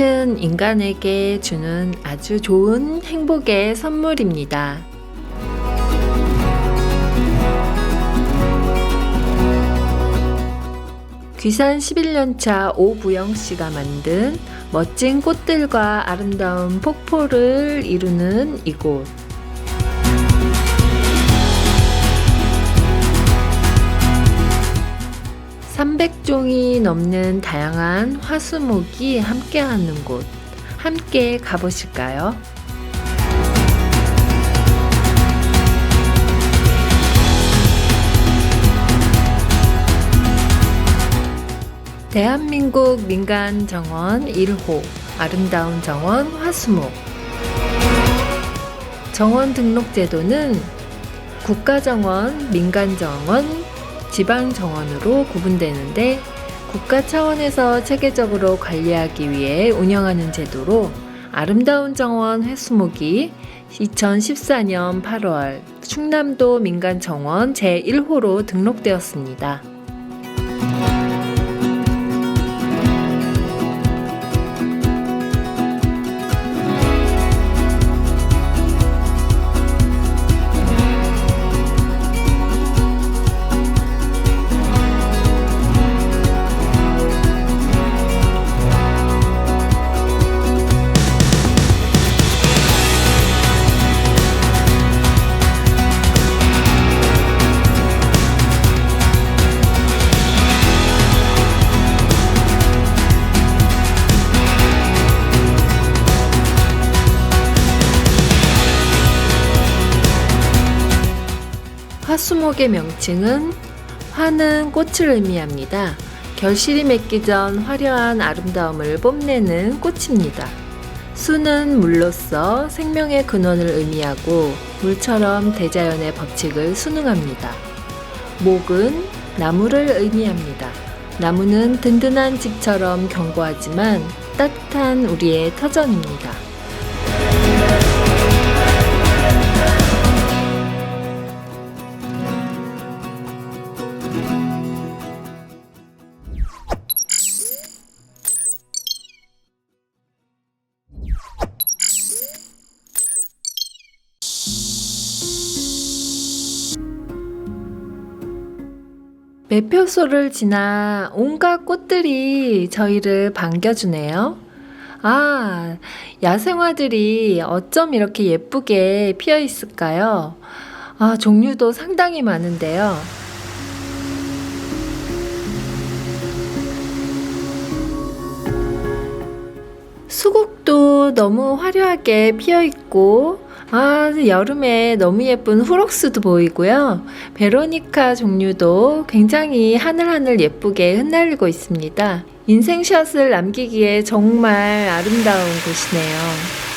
꽃은 인간에게 주는 아주 좋은 행복의 선물입니다. 귀산 11년차 오부영 씨가 만든 멋진 꽃들과 아름다운 폭포를 이루는 이곳. 300종이 넘는 다양한 화수목이 함께하는 곳. 함께 가보실까요? 대한민국 민간 정원 1호 아름다운 정원 화수목 정원 등록 제도는 국가정원, 민간정원, 지방 정원으로 구분되는데 국가 차원에서 체계적으로 관리하기 위해 운영하는 제도로 아름다운 정원 회수목이 2014년 8월 충남도 민간정원 제1호로 등록되었습니다. 화수목의 명칭은 화는 꽃을 의미합니다. 결실이 맺기 전 화려한 아름다움을 뽐내는 꽃입니다. 수는 물로서 생명의 근원을 의미하고 물처럼 대자연의 법칙을 순응합니다. 목은 나무를 의미합니다. 나무는 든든한 집처럼 견고하지만 따뜻한 우리의 터전입니다. 매표소를 지나 온갖 꽃들이 저희를 반겨주네요. 아, 야생화들이 어쩜 이렇게 예쁘게 피어 있을까요? 아, 종류도 상당히 많은데요. 수국도 너무 화려하게 피어 있고, 아, 여름에 너무 예쁜 후럭스도 보이고요. 베로니카 종류도 굉장히 하늘하늘 예쁘게 흩날리고 있습니다. 인생샷을 남기기에 정말 아름다운 곳이네요.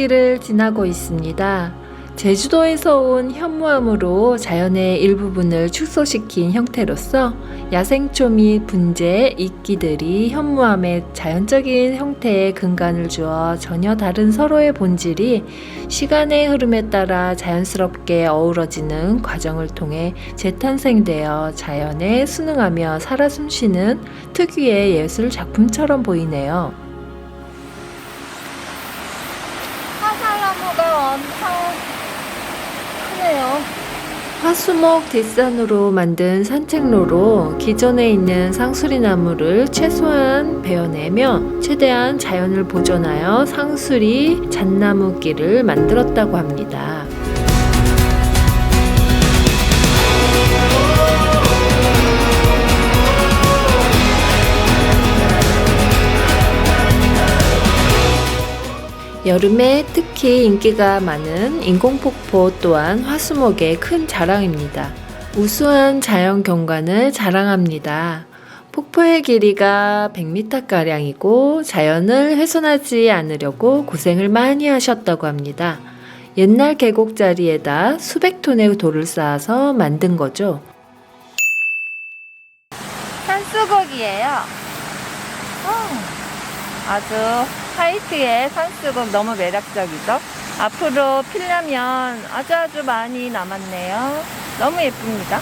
석부작길을 지나고 있습니다. 제주도에서 온 현무암으로 자연의 일부분을 축소시킨 형태로서 야생초 및 분재, 이끼들이 현무암의 자연적인 형태에 근간을 주어 전혀 다른 서로의 본질이 시간의 흐름에 따라 자연스럽게 어우러지는 과정을 통해 재탄생되어 자연에 순응하며 살아 숨쉬는 특유의 예술 작품처럼 보이네요. 화수목 뒷산으로 만든 산책로로 기존에 있는 상수리 나무를 최소한 베어내며 최대한 자연을 보존하여 상수리 잣나무 길을 만들었다고 합니다. 여름에 특히 인기가 많은 인공폭포 또한 화수목의 큰 자랑입니다. 우수한 자연 경관을 자랑합니다. 폭포의 길이가 100m가량이고 자연을 훼손하지 않으려고 고생을 많이 하셨다고 합니다. 옛날 계곡 자리에다 수백 톤의 돌을 쌓아서 만든 거죠. 산수국이에요. 어, 아주 화이트의 산수국 너무 매력적이죠? 앞으로 피려면 아주 아주 많이 남았네요. 너무 예쁩니다.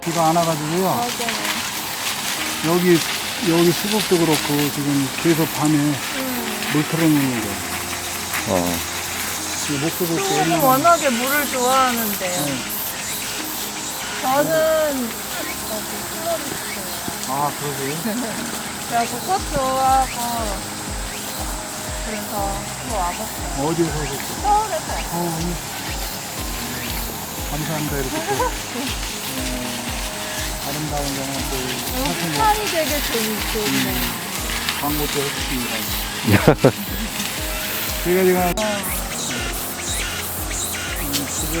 비가 안 와가지고요. 여기 여기 수국도 그렇고 지금 계속 밤에 물 틀어놓는 거예요. 어. 이 목수도 수국은 워낙에 물을 좋아하는데요. 저는 아 그러세요? 그래서 꽃 좋아하고 그래서 한번 와봤어요. 어디에서 오셨어요? 서울에서 요. 어, 음. 감사합니다 이렇게 또 어, 아름다운 경험 또 하신 거 산이 되게 좋은데. 광고도 해주십니 다. 제가 지금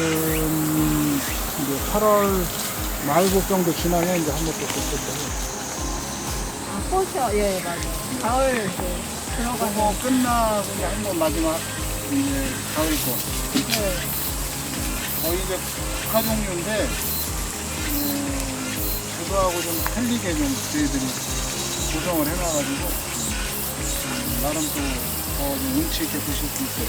음, 지금 이제 8월 말고 정도 지나면 이제 한번 또 볼거예요. 아, 꽃이요? 예, 맞아요. 가을 이제 들어가서. 그거 끝나고 이제 한번 마지막 이제 가을 거. 네. 거의 이제 국화 종류인데 음, 그거하고 좀 틀리게 좀 저희들이 구성을 해놔가지고 음, 나름 또 더좀 운치 있게 보실 수 있어요.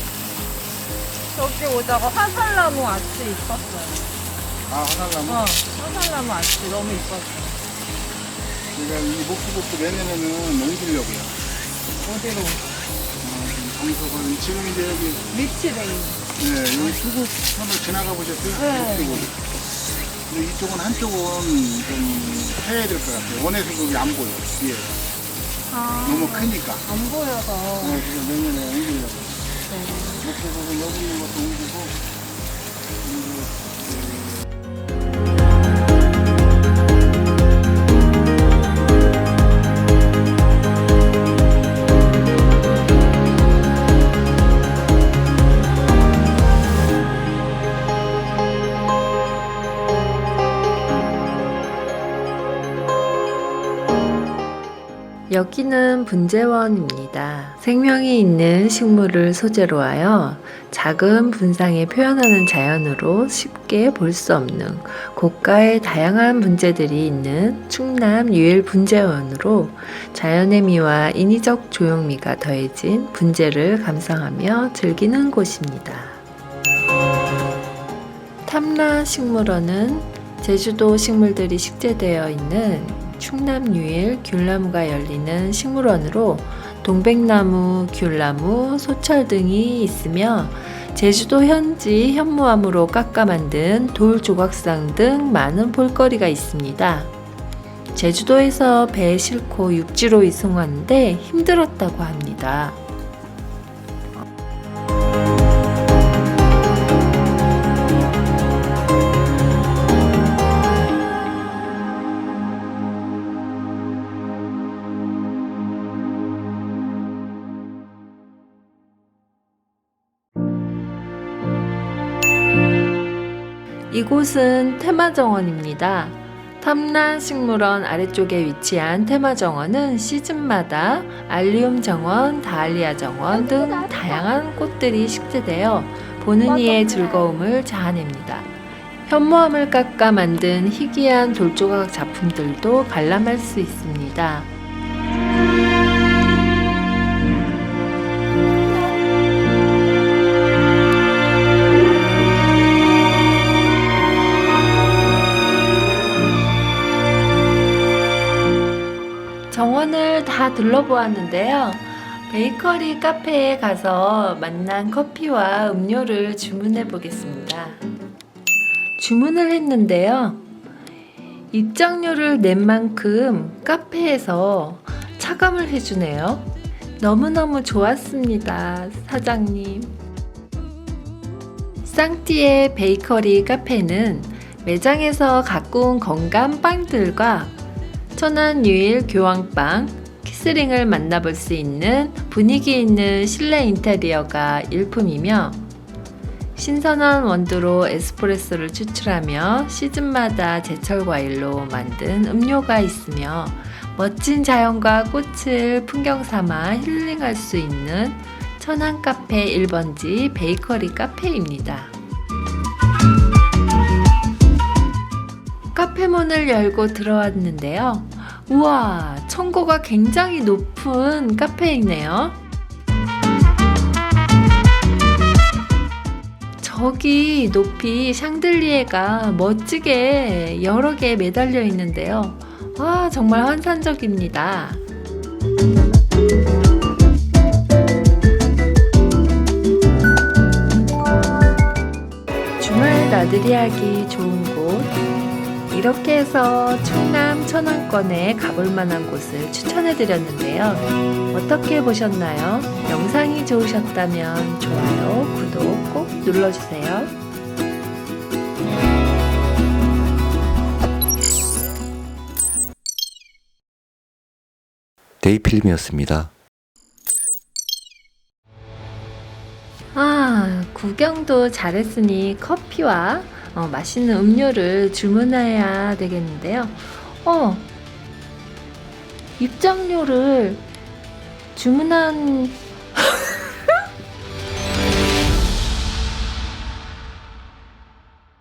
저기 오다가 화살나무 아치 있었어요. 아 화살나무. 어, 화살나무 아치 너무 이뻤어요. 제가 이 목수복도 내년에는 옮기려고요. 어디로? 어, 지금 장소가 지금 이제 여기 미치레인. 네, 여기 수국선을 지나가 보셨어요? 네. 목수복. 근데 이쪽은 한쪽은 좀 해야 될 것 같아요. 원의 수국이 안 보여. 뒤에 아, 너무 크니까. 안 보여서. 네, 그래서 내년에 옮기려고. 여기는 분재원입니다. 생명이 있는 식물을 소재로 하여 작은 분상에 표현하는 자연으로 쉽게 볼 수 없는 고가의 다양한 분재들이 있는 충남 유일 분재원으로 자연의 미와 인위적 조형미가 더해진 분재를 감상하며 즐기는 곳입니다. 탐라 식물원은 제주도 식물들이 식재되어 있는 충남 유일 귤나무가 열리는 식물원으로 동백나무, 귤나무, 소철 등이 있으며 제주도 현지 현무암으로 깎아 만든 돌 조각상 등 많은 볼거리가 있습니다. 제주도에서 배 싣고 육지로 이송하는데 힘들었다고 합니다. 이곳은 테마정원입니다. 탐란식물원 아래쪽에 위치한 테마정원은 시즌마다 알리움 정원, 다알리아 정원 등 다양한 꽃들이 식재되어 보는 이의 즐거움을 자아냅니다. 현무암을 깎아 만든 희귀한 돌조각 작품들도 관람할 수 있습니다. 둘러보았는데요. 베이커리 카페에 가서 만난 커피와 음료를 주문해 보겠습니다. 주문을 했는데요. 입장료를 낸 만큼 카페에서 차감을 해주네요. 너무너무 좋았습니다, 사장님. 쌍띠의 베이커리 카페는 매장에서 갖고 온 건강 빵들과 천안유일 교황빵, 키스링을 만나볼 수 있는 분위기 있는 실내 인테리어가 일품이며 신선한 원두로 에스프레소를 추출하며 시즌마다 제철 과일로 만든 음료가 있으며 멋진 자연과 꽃을 풍경 삼아 힐링할 수 있는 천안 카페 1번지 베이커리 카페입니다. 카페 문을 열고 들어왔는데요. 우와, 청고가 굉장히 높은 카페이네요. 저기 높이 샹들리에가 멋지게 여러 개 매달려 있는데요. 와, 정말 환상적입니다. 주말 나들이 하기 좋은 곳. 이렇게 해서 충남 천안권에 가볼 만한 곳을 추천해 드렸는데요. 어떻게 보셨나요? 영상이 좋으셨다면 좋아요, 구독 꼭 눌러주세요. 데이필름이었습니다. 아, 구경도 잘했으니 커피와 어, 맛있는 음료를 주문해야 되겠는데요. 어, 입장료를 주문한